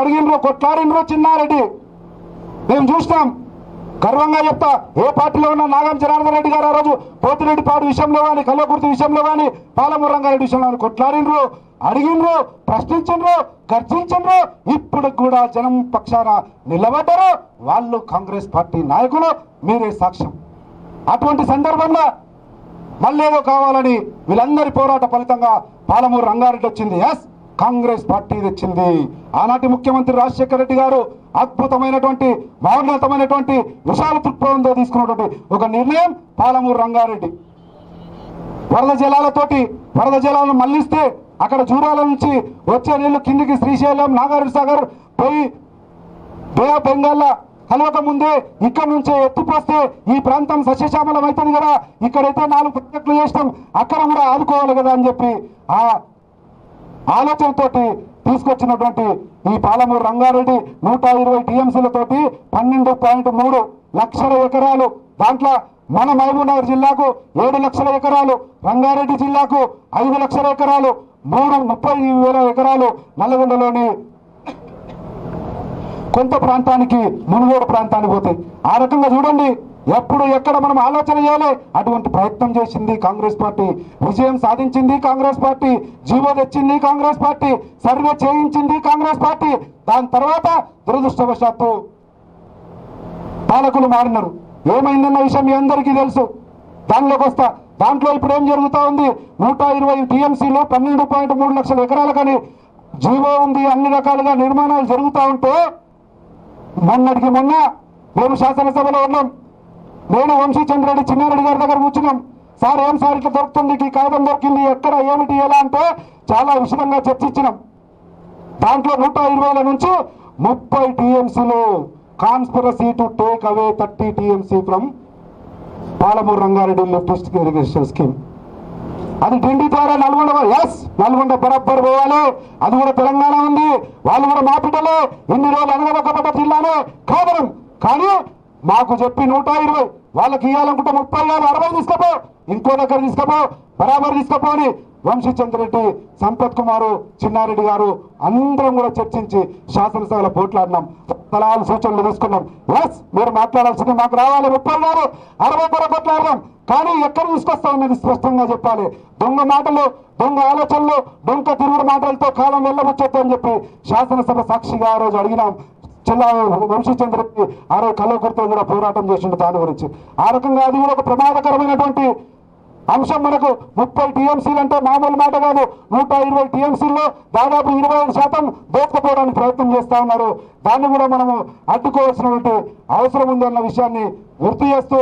అడిగినరు కొట్లాడినరు చిన్నారెడ్డి. మేము చూస్తాం. గర్వంగా చెప్తా ఏ పార్టీలో ఉన్న నాగం జనార్దన్ రెడ్డి గారు ఆ రోజు పోతిరెడ్డి పాడు విషయంలో కానీ కల్లకుర్తి విషయంలో కానీ పాలమురంగారెడ్డి విషయంలో కానీ కొట్లాడినరు అడిగినరు ప్రశ్నించరు గర్జించరు ఇప్పుడు కూడా జనం పక్షాన నిలబడ్డారు. వాళ్ళు కాంగ్రెస్ పార్టీ నాయకులు మీరే సాక్ష్యం. అటువంటి సందర్భంలో మళ్ళీ ఏదో కావాలని వీళ్ళందరి పోరాట ఫలితంగా పాలమూరు రంగారెడ్డి వచ్చింది. ఎస్ కాంగ్రెస్ పార్టీ తెచ్చింది. ఆనాటి ముఖ్యమంత్రి రాజశేఖర రెడ్డి గారు అద్భుతమైనటువంటి మౌర్ణతమైనటువంటి విశాల దృక్పథంతో తీసుకున్నటువంటి ఒక నిర్ణయం పాలమూరు రంగారెడ్డి. వరద జలాలతోటి వరద జలాలను మళ్ళిస్తే అక్కడ జూరాల నుంచి వచ్చే నీళ్ళు కిందికి శ్రీశైలం నాగార్జున సాగర్ పోయి బే ఆఫ్ బెంగాల్ కలవక ముందే ఇక్కడ నుంచే ఎత్తిపోస్తే ఈ ప్రాంతం సస్యశ్యామలం అవుతుంది కదా. ఇక్కడైతే నాలుగు ప్రాజెక్టులు చేస్తాం. అక్కడ కూడా ఆదుకోవాలి కదా అని చెప్పి ఆ ఆలోచనతో తీసుకొచ్చినటువంటి ఈ పాలమూరు రంగారెడ్డి నూట ఇరవై టీఎంసీలతోటి పన్నెండు పాయింట్ మూడు లక్షల ఎకరాలు. దాంట్లో మన మహబూబ్నగర్ జిల్లాకు ఏడు లక్షల ఎకరాలు రంగారెడ్డి జిల్లాకు ఐదు లక్షల ఎకరాలు మూడు ముప్పై వేల ఎకరాలు నల్గొండలోని కొంత ప్రాంతానికి మునుగోడు ప్రాంతానికి పోతాయి. ఆ రకంగా చూడండి. ఎప్పుడు ఎక్కడ మనం ఆలోచన చేయాలి? అటువంటి ప్రయత్నం చేసింది కాంగ్రెస్ పార్టీ. విజయం సాధించింది కాంగ్రెస్ పార్టీ. జీవో తెచ్చింది కాంగ్రెస్ పార్టీ. సర్వే చేయించింది కాంగ్రెస్ పార్టీ. దాని తర్వాత దురదృష్టవశాత్తు పాలకులు మారినారు. ఏమైందన్న విషయం మీ అందరికీ తెలుసు. దానిలోకి వస్తా. దాంట్లో ఇప్పుడు ఏం జరుగుతూ ఉంది? నూట ఇరవై టీఎంసీలో పన్నెండు పాయింట్ మూడు లక్షల ఎకరాలు కానీ జీవో ఉంది అన్ని రకాలుగా నిర్మాణాలు జరుగుతూ ఉంటే మొన్నటికి మొన్న మేము శాసనసభలో ఉన్నాం. నేను వంశీచంద్రెడ్డి చిన్నారెడ్డి గారి దగ్గర కూర్చున్నాం. సార్ ఏం సార్ ఇట్లా దొరుకుతుంది? ఈ కాగితం దొరికింది. ఎక్కడ ఏమిటి ఎలా అంటే చాలా విషదంగా చర్చించినాం. దాంట్లో నూట ఇరవైల నుంచి ముప్పై టీఎంసీలు conspiracy to take away thirty TMC from Palamuru Rangareddy leftist irrigation scheme. అది డిండి ద్వారా నల్గొండ ఎస్ నల్గొండ బరబ్బర్ పోవాలి. అది కూడా తెలంగాణ ఉంది. వాళ్ళు కూడా మా బిడ్డలే. ఇన్ని రోజులు అనగదొక్కబడ్డ జిల్లానే కాదరం కానీ మాకు చెప్పి నూట ఇరవై. వాళ్ళకి ఇవ్వాలనుకుంటే ముప్పై నాలుగు అరవై తీసుకపో. ఇంకో దగ్గర తీసుకపో. బరాబర్ తీసుకపో అని వంశీచంద్రెడ్డి సంపత్ కుమారు చిన్నారెడ్డి గారు అందరం కూడా చర్చించి శాసనసభలో పోట్లాడినాం. సలహాలు సూచనలు తీసుకున్నాం. ఎస్ మీరు మాట్లాడాల్సింది మాకు రావాలి. ముప్పై నాలుగు అరవై కూడా కొట్లాడదాం. కానీ ఎక్కడ తీసుకొస్తామన్నది స్పష్టంగా చెప్పాలి. దొంగ మాటలు దొంగ ఆలోచనలు దొంగ తిరుగుడు మాటలతో కాలం వెళ్ళబుచ్చొద్దు అని చెప్పి శాసనసభ సాక్షిగా ఆ రోజు అడిగినాం. జిల్లా వంశీచంద్రకి ఆ రోజు కూడా పోరాటం చేసిండు దాని గురించి. ఆ రకంగా అది కూడా ఒక ప్రమాదకరమైనటువంటి అంశం మనకు ముప్పై టీఎంసీలు అంటే మామూలు మాట కాదు. నూట ఇరవై టీఎంసీల్లో దాదాపు ఇరవై ఐదు శాతం దోచుకుపోవడానికి ప్రయత్నం చేస్తా ఉన్నారు. దాన్ని కూడా మనము అడ్డుకోవాల్సినటువంటి అవసరం ఉందన్న విషయాన్ని గుర్తు చేస్తూ